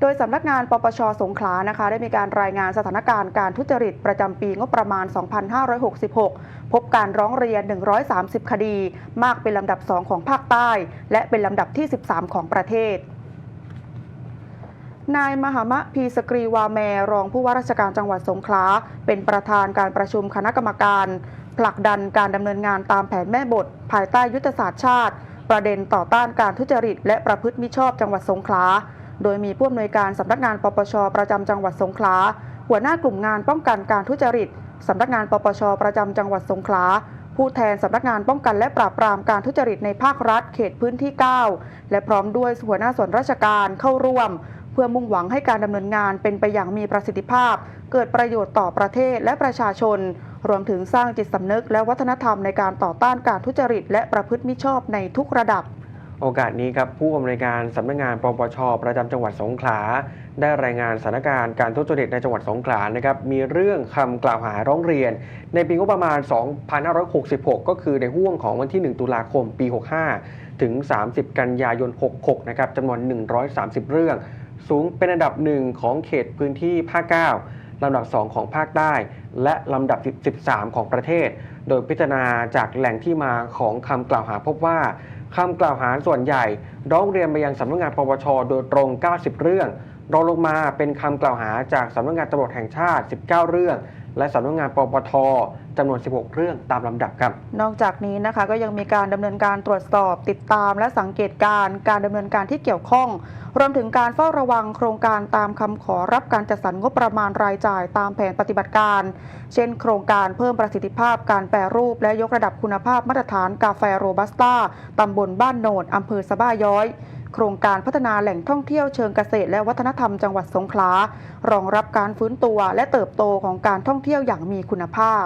โดยสำนักงานปปชสงขลานะคะ ได้มีการรายงานสถานการณ์การทุจริตประจำปีงบประมาณ 2566 พบการร้องเรียน 130 คดี มากเป็นลำดับ 2 ของภาคใต้ และเป็นลำดับที่ 13 ของประเทศนายมหามะพีสกรีวาแมรองผู้ว่าราชการจังหวัดสงขลาเป็นประธานการประชุมคณะกรรมการ ผลักดันการดำเนินงานตามแผนแม่บท ภายใต้ยุทธศาสตร์ชาติ ประเด็นต่อต้านการทุจริตและประพฤติมิชอบจังหวัดสงขลา โดยมีผู้อำนวยการสำนักงานปปช ประจำจังหวัดสงขลา หัวหน้ากลุ่มงานป้องกันการทุจริตสำนักงานปปช ประจำจังหวัดสงขลา ผู้แทนสำนักงานป้องกันและปราบปรามการทุจริตในภาครัฐ เขตพื้นที่ 9 และพร้อมด้วยหัวหน้าส่วนราชการเข้าร่วม เพื่อมุ่งหวังให้การดำเนินงานเป็นไปอย่างมีประสิทธิภาพ เกิดประโยชน์ต่อประเทศและประชาชน รวมถึงสร้างจิตสำนึกและวัฒนธรรมในการต่อต้านการทุจริตและประพฤติมิชอบในทุกระดับ โอกาสนี้ครับผู้อำนวยการสำนักงานปปช ประจำจังหวัดสงขลา ได้รายงานสถานการณ์การทุจริตในจังหวัดสงขลานะครับมีเรื่องคำกล่าวหาร้องเรียน ในปีงบประมาณ 2566 ก็คือในห่วงของวันที่ 1 ตุลาคมปี 65 ถึง 30 กันยายน 66 นะครับจำนวน 130 เรื่อง สูงเป็นอันดับหนึ่งของเขตพื้นที่ภาค 9 ลำดับ 2 ของภาคใต้ และลำดับ 13 ของประเทศ โดยพิจารณาจากแหล่งที่มาของคำกล่าวหาพบว่าคำกล่าวหาส่วนใหญ่ ร้องเรียนไปยังสำนักงานปปชโดยตรง 90 เรื่อง รองลงมาเป็นคำกล่าวหาจากสำนักงานตำรวจแห่งชาติ 19 เรื่อง และสำนักงานปปทจำนวน 16 เรื่องตามลำดับครับ นอกจากนี้นะคะก็ยังมีการดำเนินการตรวจสอบติดตาม และสังเกตการณ์การดำเนินการที่เกี่ยวข้อง รวมถึงการเฝ้าระวังโครงการตามคำขอรับการจัดสรรงบประมาณรายจ่ายตามแผนปฏิบัติการ เช่น โครงการเพิ่มประสิทธิภาพการแปรรูป และยกระดับคุณภาพมาตรฐานกาแฟโรบัสต้าตำบลบ้านโนดอำเภอสะบ้าย้อย โครงการพัฒนาแหล่งท่องเที่ยวเชิงเกษตรและวัฒนธรรมจังหวัดสงขลารองรับการฟื้นตัวและเติบโตของการท่องเที่ยวอย่างมีคุณภาพ